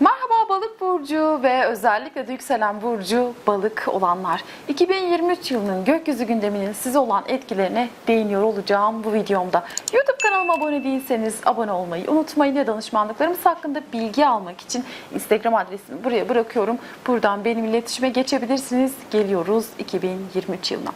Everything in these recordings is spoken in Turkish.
Merhaba balık burcu ve özellikle de yükselen burcu balık olanlar. 2023 yılının gökyüzü gündeminin size olan etkilerine değiniyor olacağım bu videomda. YouTube kanalıma abone değilseniz abone olmayı unutmayın ve danışmanlıklarımız hakkında bilgi almak için Instagram adresimi buraya bırakıyorum. Buradan benim iletişime geçebilirsiniz. Geliyoruz 2023 yılına.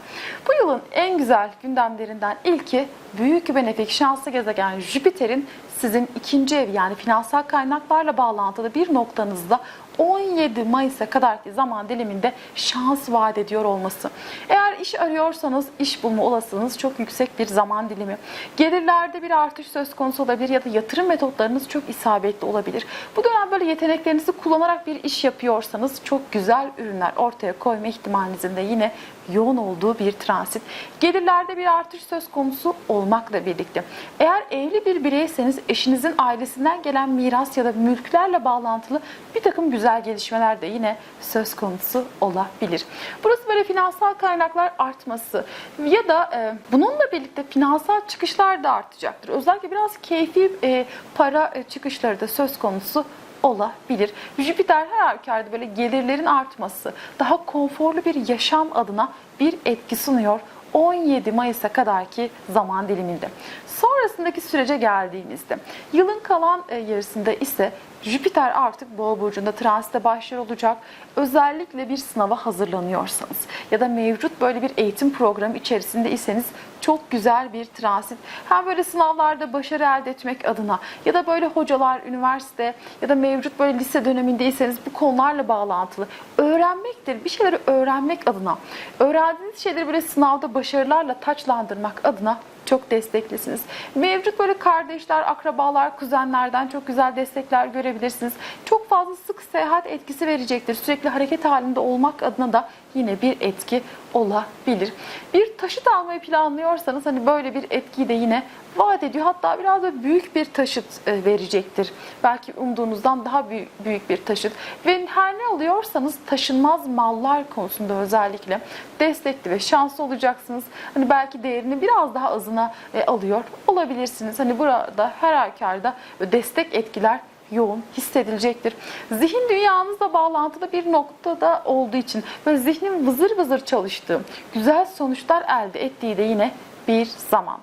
Bu yılın en güzel gündemlerinden ilki büyük benefik şanslı gezegen Jüpiter'in sizin ikinci ev yani finansal kaynaklarla bağlantılı bir noktanızda 17 Mayıs'a kadarki zaman diliminde şans vaat ediyor olması. Eğer iş arıyorsanız iş bulma olasılığınız çok yüksek bir zaman dilimi. Gelirlerde bir artış söz konusu olabilir ya da yatırım metotlarınız çok isabetli olabilir. Bu dönem böyle yeteneklerinizi kullanarak bir iş yapıyorsanız çok güzel ürünler ortaya koyma ihtimalinizin de yine yoğun olduğu bir transit. Gelirlerde bir artış söz konusu olmakla birlikte. Eğer evli bir bireyseniz eşinizin ailesinden gelen miras ya da mülklerle bağlantılı bir takım güzel gelişmeler de yine söz konusu olabilir. Burası böyle finansal kaynaklar artması ya da e, bununla birlikte finansal çıkışlar da artacaktır. Özellikle biraz keyfi e, para e, çıkışları da söz konusu olabilir. Jüpiter her halükarda böyle gelirlerin artması, daha konforlu bir yaşam adına bir etki sunuyor 17 Mayıs'a kadarki zaman diliminde. Sonrasındaki sürece geldiğimizde yılın kalan e, yarısında ise Jüpiter artık Boğa burcunda transite başlıyor olacak. Özellikle bir sınava hazırlanıyorsanız ya da mevcut böyle bir eğitim programı içerisinde iseniz çok güzel bir transit. Hem böyle sınavlarda başarı elde etmek adına ya da böyle hocalar, üniversite ya da mevcut böyle lise dönemindeyseniz bu konularla bağlantılı öğrenmektir. Bir şeyleri öğrenmek adına, öğrendiğiniz şeyleri böyle sınavda başarılarla taçlandırmak adına çok desteklisiniz. Mevcut böyle kardeşler, akrabalar, kuzenlerden çok güzel destekler görebilirsiniz. Çok fazla sık seyahat etkisi verecektir. Sürekli hareket halinde olmak adına da yine bir etki olabilir. Bir taşıt almayı planlıyorsanız hani böyle bir etkiyi de yine vaat ediyor. Hatta biraz da büyük bir taşıt e, verecektir. Belki umduğunuzdan daha büyük, bir taşıt. Ve her ne alıyorsanız taşınmaz mallar konusunda özellikle destekli ve şanslı olacaksınız. Hani belki değerini biraz daha azına e, alıyor olabilirsiniz. Hani burada her halükarda destek etkiler yoğun hissedilecektir. Zihin dünyanızla bağlantılı bir noktada olduğu için böyle zihnin vızır vızır çalıştığı, güzel sonuçlar elde ettiği de yine bir zaman.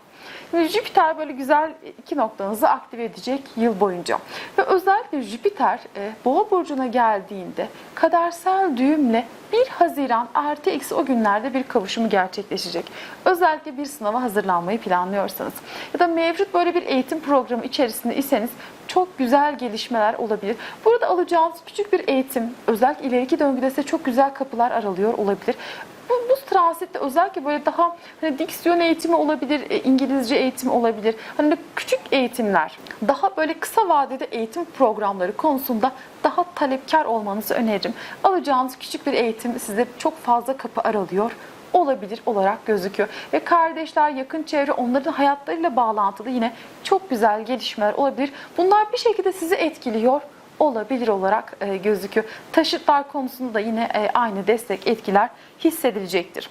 Ve Jüpiter böyle güzel iki noktanızı aktive edecek yıl boyunca. Ve özellikle Jüpiter e, Boğa burcuna geldiğinde kadersel düğümle 1 Haziran artı eksi o günlerde bir kavuşumu gerçekleşecek. Özellikle bir sınava hazırlanmayı planlıyorsanız ya da mevcut böyle bir eğitim programı içerisinde iseniz çok güzel gelişmeler olabilir. Burada alacağınız küçük bir eğitim, özellikle ileriki döngüde size çok güzel kapılar aralıyor olabilir. Bu, bu transitte özellikle böyle daha hani diksiyon eğitimi olabilir, e, İngilizce eğitimi olabilir. Hani küçük eğitimler, daha böyle kısa vadede eğitim programları konusunda daha talepkar olmanızı öneririm. Alacağınız küçük bir eğitim size çok fazla kapı aralıyor olabilir olarak gözüküyor. Ve kardeşler, yakın çevre onların hayatlarıyla bağlantılı yine çok güzel gelişmeler olabilir. Bunlar bir şekilde sizi etkiliyor olabilir olarak e, gözüküyor. Taşıtlar konusunda da yine e, aynı destek etkiler hissedilecektir.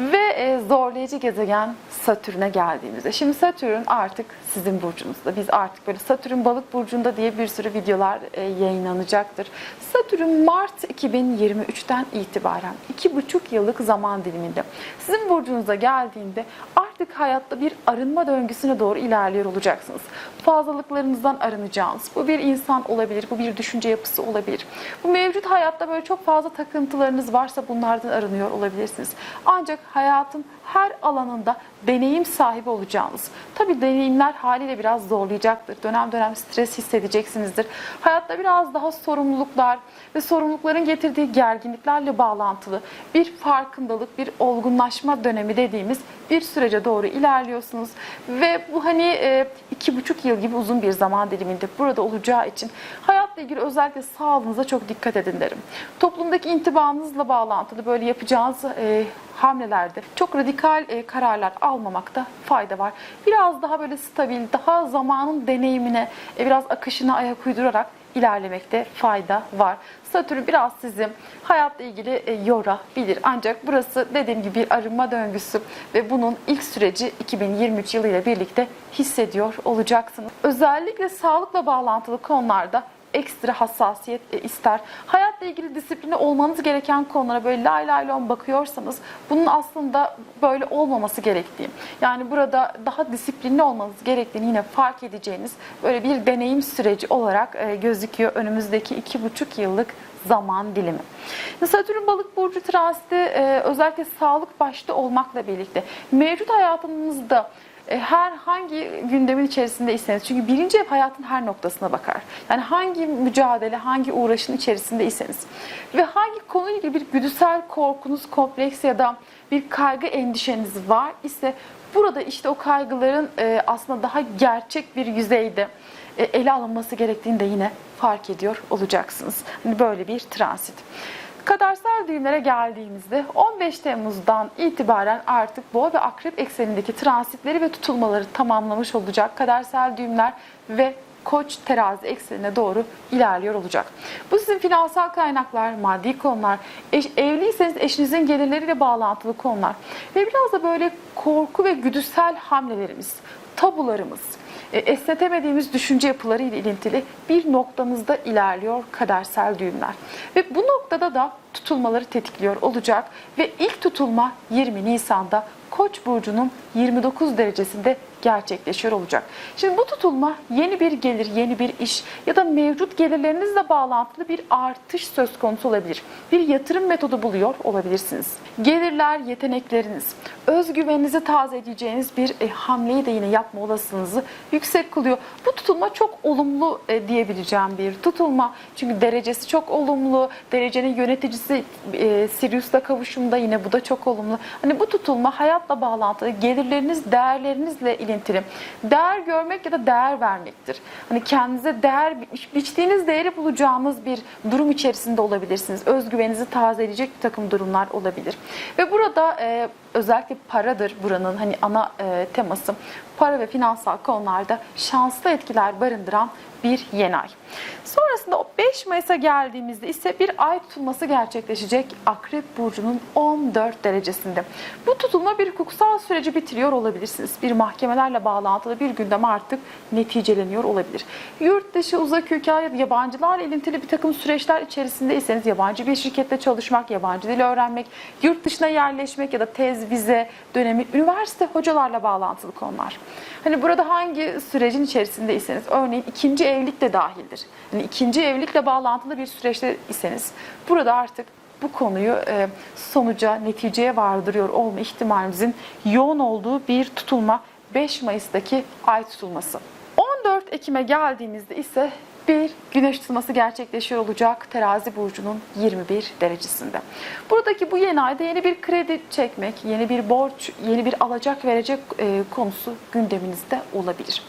Ve e, zorlayıcı gezegen Satürn'e geldiğimizde. Şimdi Satürn artık sizin burcunuzda. Biz artık böyle Satürn balık burcunda diye bir sürü videolar e, yayınlanacaktır. Satürn Mart 2023'ten itibaren 2,5 yıllık zaman diliminde sizin burcunuza geldiğinde artık hayatta bir arınma döngüsüne doğru ilerliyor olacaksınız. Fazlalıklarınızdan arınacağınız. Bu bir insan olabilir, bu bir düşünce yapısı olabilir. Bu mevcut hayatta böyle çok fazla takıntılarınız varsa bunlardan arınıyor olabilirsiniz. Ancak hayatın her alanında deneyim sahibi olacağınız. Tabii deneyimler haliyle biraz zorlayacaktır. Dönem dönem stres hissedeceksinizdir. Hayatta biraz daha sorumluluklar ve sorumlulukların getirdiği gerginliklerle bağlantılı bir farkındalık, bir olgunlaşma dönemi dediğimiz bir sürece doğru ilerliyorsunuz. Ve bu hani e, iki buçuk yıl gibi uzun bir zaman diliminde burada olacağı için hayatla ilgili özellikle sağlığınıza çok dikkat edin derim. Toplumdaki intibanızla bağlantılı böyle yapacağınız e, hamlelerde çok radikal e, kararlar almamakta fayda var. Biraz daha böyle stabil, daha zamanın deneyimine, e, biraz akışına ayak uydurarak ilerlemekte fayda var. Satürn biraz sizi hayatla ilgili e, yorabilir. Ancak burası dediğim gibi bir arınma döngüsü ve bunun ilk süreci 2023 yılı ile birlikte hissediyor olacaksınız. Özellikle sağlıkla bağlantılı konularda ekstra hassasiyet e, ister. Hayatla ilgili disipline olmanız gereken konulara böyle lay lay lon bakıyorsanız bunun aslında böyle olmaması gerektiği. Yani burada daha disiplinli olmanız gerektiğini yine fark edeceğiniz böyle bir deneyim süreci olarak e, gözüküyor önümüzdeki iki buçuk yıllık zaman dilimi. Satürn balık burcu transiti e, özellikle sağlık başta olmakla birlikte mevcut hayatınızda e, herhangi gündemin içerisindeyseniz çünkü birinci ev hayatın her noktasına bakar. Yani hangi mücadele, hangi uğraşın içerisindeyseniz ve hangi konuyla ilgili bir güdüsel korkunuz, kompleks ya da bir kaygı endişeniz var ise burada işte o kaygıların e, aslında daha gerçek bir yüzeyde e, ele alınması gerektiğini de yine fark ediyor olacaksınız. Hani böyle bir transit. Kadersel düğümlere geldiğimizde 15 Temmuz'dan itibaren artık boğa ve akrep eksenindeki transitleri ve tutulmaları tamamlamış olacak kadersel düğümler ve koç terazi eksenine doğru ilerliyor olacak. Bu sizin finansal kaynaklar, maddi konular, eş, evliyseniz eşinizin gelirleriyle bağlantılı konular ve biraz da böyle korku ve güdüsel hamlelerimiz, tabularımız, e, esnetemediğimiz düşünce yapıları ile ilintili bir noktanızda ilerliyor kadersel düğümler. Ve bu noktada da tutulmaları tetikliyor olacak ve ilk tutulma 20 Nisan'da Koç burcunun 29 derecesinde gerçekleşiyor olacak. Şimdi bu tutulma yeni bir gelir, yeni bir iş ya da mevcut gelirlerinizle bağlantılı bir artış söz konusu olabilir. Bir yatırım metodu buluyor olabilirsiniz. Gelirler, yetenekleriniz, özgüveninizi tazeleyeceğiniz bir e, hamleyi de yine yapma olasılığınızı yüksek kılıyor. Bu tutulma çok olumlu e, diyebileceğim bir tutulma. Çünkü derecesi çok olumlu. Derecenin yöneticisi e, Sirius'la kavuşumda yine bu da çok olumlu. Hani bu tutulma hayatla bağlantılı, gelirleriniz, değerlerinizle ilintili. Değer görmek ya da değer vermektir. Hani kendinize değer, biçtiğiniz değeri bulacağınız bir durum içerisinde olabilirsiniz. Özgüveninizi tazeleyecek bir takım durumlar olabilir. Ve burada e, özellikle paradır buranın hani ana e, teması. Para ve finansal konularda şanslı etkiler barındıran bir yeni ay. Sonrasında o 5 Mayıs'a geldiğimizde ise bir ay tutulması gerçekleşecek Akrep Burcu'nun 14 derecesinde. Bu tutulma bir hukuksal süreci bitiriyor olabilirsiniz. Bir mahkemelerle bağlantılı bir gündem artık neticeleniyor olabilir. Yurt dışı, uzak ülke yabancılarla ilintili bir takım süreçler içerisindeyseniz yabancı bir şirkette çalışmak, yabancı dil öğrenmek, yurt dışına yerleşmek ya da tez, vize dönemi, üniversite hocalarla bağlantılı konular. Hani burada hangi sürecin içerisindeyseniz, örneğin ikinci evlilik de dahildir. Hani ikinci evlilikle bağlantılı bir süreçte iseniz, burada artık bu konuyu e, sonuca, neticeye vardırıyor olma ihtimalimizin yoğun olduğu bir tutulma 5 Mayıs'taki ay tutulması. 14 Ekim'e geldiğimizde ise bir güneş tutulması gerçekleşiyor olacak terazi burcunun 21 derecesinde. Buradaki bu yeni ayda yeni bir kredi çekmek, yeni bir borç, yeni bir alacak verecek e, konusu gündeminizde olabilir.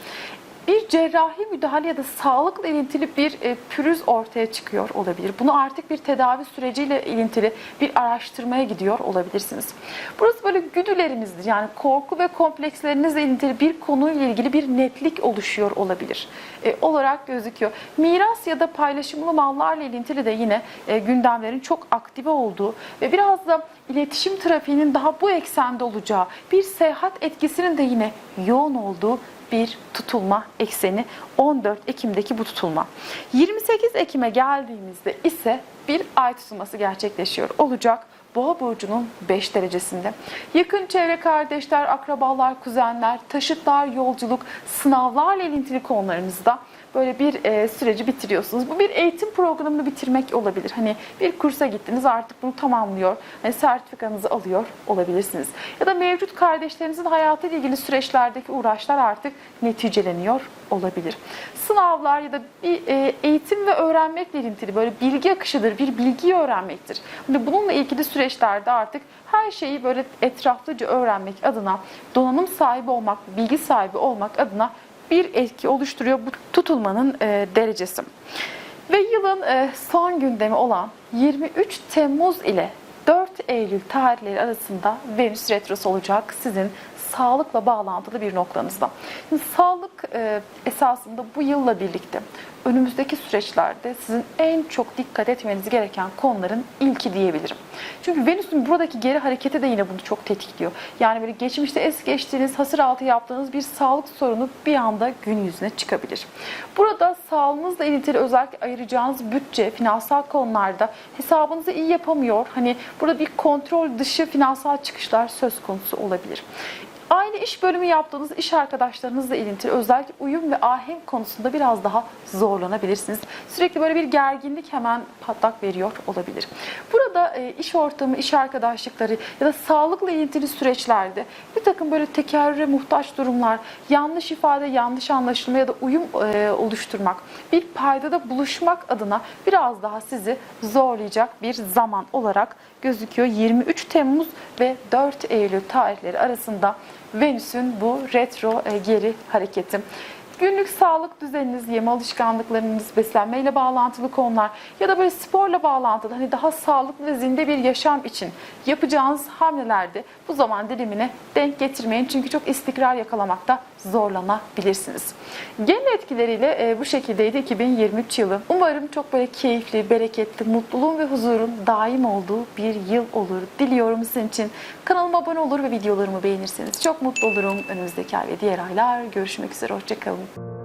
Bir cerrahi müdahale ya da sağlıkla ilintili bir e, pürüz ortaya çıkıyor olabilir. Bunu artık bir tedavi süreciyle ilintili bir araştırmaya gidiyor olabilirsiniz. Burası böyle güdülerinizdir. Yani korku ve komplekslerinizle ilintili bir konuyla ilgili bir netlik oluşuyor olabilir. E, olarak gözüküyor. Miras ya da paylaşımlı mallarla ilintili de yine e, gündemlerin çok aktive olduğu ve biraz da iletişim trafiğinin daha bu eksende olacağı, bir seyahat etkisinin de yine yoğun olduğu bir tutulma ekseni 14 Ekim'deki bu tutulma. 28 Ekim'e geldiğimizde ise bir ay tutulması gerçekleşiyor olacak. Boğa burcunun 5 derecesinde. Yakın çevre kardeşler, akrabalar, kuzenler, taşıtlar, yolculuk, sınavlarla ilintili konularınızda böyle bir e, süreci bitiriyorsunuz. Bu bir eğitim programını bitirmek olabilir. Hani bir kursa gittiniz artık bunu tamamlıyor. Hani sertifikanızı alıyor olabilirsiniz. Ya da mevcut kardeşlerinizin hayatıyla ilgili süreçlerdeki uğraşlar artık neticeleniyor olabilir. Sınavlar ya da bir e, eğitim ve öğrenmekle ilintili böyle bilgi akışıdır, bir bilgiyi öğrenmektir. Hani bununla ilgili süreçlerde artık her şeyi böyle etraflıca öğrenmek adına, donanım sahibi olmak, bilgi sahibi olmak adına bir etki oluşturuyor bu tutulmanın e, derecesi. Ve yılın e, son gündemi olan 23 Temmuz ile 4 Eylül tarihleri arasında Venüs retrosu olacak sizin sağlıkla bağlantılı bir noktanızda. Şimdi sağlık e, esasında bu yılla birlikte önümüzdeki süreçlerde sizin en çok dikkat etmeniz gereken konuların ilki diyebilirim. Çünkü Venüs'ün buradaki geri hareketi de yine bunu çok tetikliyor. Yani böyle geçmişte es geçtiğiniz, hasır altı yaptığınız bir sağlık sorunu bir anda gün yüzüne çıkabilir. Burada sağlığınızla ilgili özellikle ayıracağınız bütçe, finansal konularda hesabınızı iyi yapamıyor. Hani burada bir kontrol dışı finansal çıkışlar söz konusu olabilir. Aynı iş bölümü yaptığınız iş arkadaşlarınızla ilintili özellikle uyum ve ahenk konusunda biraz daha zorlanabilirsiniz. Sürekli böyle bir gerginlik hemen patlak veriyor olabilir. Burada e, iş ortamı, iş arkadaşlıkları ya da sağlıkla ilintili süreçlerde bir takım böyle tekerrüre muhtaç durumlar, yanlış ifade, yanlış anlaşılma ya da uyum e, oluşturmak, bir paydada buluşmak adına biraz daha sizi zorlayacak bir zaman olarak gözüküyor. 23 Temmuz ve 4 Eylül tarihleri arasında Venüs'ün bu retro e, geri hareketi. Günlük sağlık düzeniniz, yeme alışkanlıklarınız, beslenmeyle bağlantılı konular ya da böyle sporla bağlantılı hani daha sağlıklı ve zinde bir yaşam için yapacağınız hamlelerde bu zaman dilimine denk getirmeyin. Çünkü çok istikrar yakalamakta zorlanabilirsiniz. Genel etkileriyle e, bu şekildeydi 2023 yılı. Umarım çok böyle keyifli, bereketli, mutluluğun ve huzurun daim olduğu bir yıl olur. Diliyorum sizin için. Kanalıma abone olur ve videolarımı beğenirseniz çok mutlu olurum. Önümüzdeki ay ve diğer aylar görüşmek üzere. Hoşçakalın. show.